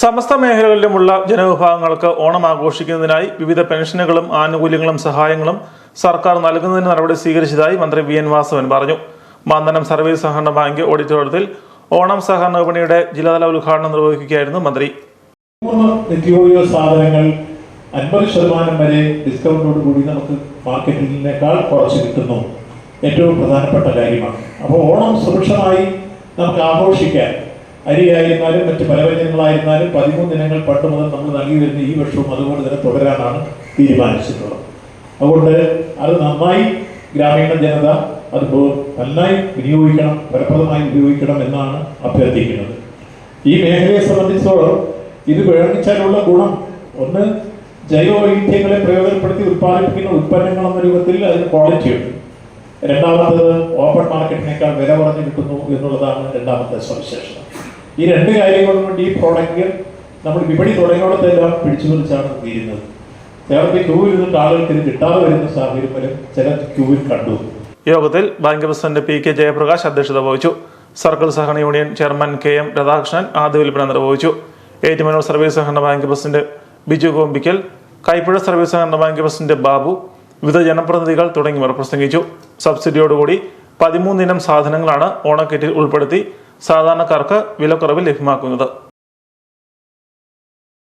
സമസ്ത മേഖലകളിലുമുള്ള ജനവിഭാഗങ്ങൾക്ക് ഓണം ആഘോഷിക്കുന്നതിനായി വിവിധ പെൻഷനുകളും ആനുകൂല്യങ്ങളും സഹായങ്ങളും സർക്കാർ നൽകുന്നതിന് നടപടി സ്വീകരിച്ചതായി മന്ത്രി വി എൻ വാസവൻ പറഞ്ഞു. മാന്തനം സർവീസ് സഹകരണ ബാങ്ക് ഓഡിറ്റോറിയത്തിൽ ഓണം സഹകരണ വിപണിയുടെ ജില്ലാതല ഉദ്ഘാടനം നിർവഹിക്കുകയായിരുന്നു മന്ത്രി. അൻപത് ശതമാനം വരെ ഡിസ്കൗണ്ടോട് കൂടി നമുക്ക് മാർക്കറ്റിനേക്കാൾ കുറച്ച് കിട്ടുന്നു. ഏറ്റവും പ്രധാനപ്പെട്ട കാര്യമാണ്. അപ്പോൾ ഓണം സുരക്ഷമായി നമുക്ക് ആഘോഷിക്കാൻ അരിയായിരുന്നാലും മറ്റ് പലവ്യഞ്ജനങ്ങളായിരുന്നാലും പതിമൂന്ന് ദിനങ്ങൾ പണ്ട് മുതൽ നമ്മൾ നൽകി വരുന്ന ഈ വർഷവും അതുപോലെ തന്നെ തുടരാനാണ് തീരുമാനിച്ചിട്ടുള്ളത്. അതുകൊണ്ട് അത് നന്നായി ഗ്രാമീണ ജനത അത് നന്നായി വിനിയോഗിക്കണം ഫലപ്രദമായി ഉപയോഗിക്കണം എന്നാണ് അഭ്യർത്ഥിക്കുന്നത്. ഈ മേഖലയെ സംബന്ധിച്ചോളം ഇത് ഉപയോഗിച്ചാലുള്ള ഗുണം ഒന്ന് ജൈവ വൈവിധ്യങ്ങളെ പ്രയോജനപ്പെടുത്തി ഉത്പാദിപ്പിക്കുന്ന ഉൽപ്പന്നങ്ങൾ എന്ന രൂപത്തിൽ അതിന് ക്വാളിറ്റി ഉണ്ട്. രണ്ടാമത്തത് ഓപ്പൺ മാർക്കറ്റിനേക്കാൾ വില കുറഞ്ഞു കിട്ടുന്നു എന്നുള്ളതാണ് രണ്ടാമത്തെ സവിശേഷത. ഈ രണ്ട് കാര്യങ്ങളും കൊണ്ട് ഈ പ്രോഡക്റ്റ് നമ്മൾ വിപണി തുടങ്ങിയോടത്തെല്ലാം പിടിച്ചു പിടിച്ചാണ് തീരുന്നത് ചേർത്ത് ക്യൂവിൽ നിന്നിട്ട് ആളുകൾക്ക് ഇത് കിട്ടാതെ വരുന്ന സാഹചര്യം വരെ ചില ക്യൂവിൽ കണ്ടു. യോഗത്തിൽ bank president P K Jayaprakash അധ്യക്ഷത വഹിച്ചു. സർക്കിൾ സഹകരണ union chairman K M Radhakrishnan ആദ്യ വിൽപ്പന നിർവഹിച്ചു. ഏറ്റുമാനൂർ സർവീസ് സഹകരണ bank president Biju Kombikkal Kaipuzha service സഹകരണ ബാങ്ക് പ്രസിഡന്റ് ബാബു വിവിധ ജനപ്രതിനിധികൾ തുടങ്ങിയവർ പ്രസംഗിച്ചു. സബ്സിഡിയോടുകൂടി പതിമൂന്നിനം സാധനങ്ങളാണ് ഓണക്കിറ്റിൽ ഉൾപ്പെടുത്തി സാധാരണക്കാർക്ക് വിലക്കുറവ് ലഭ്യമാക്കുന്നത്.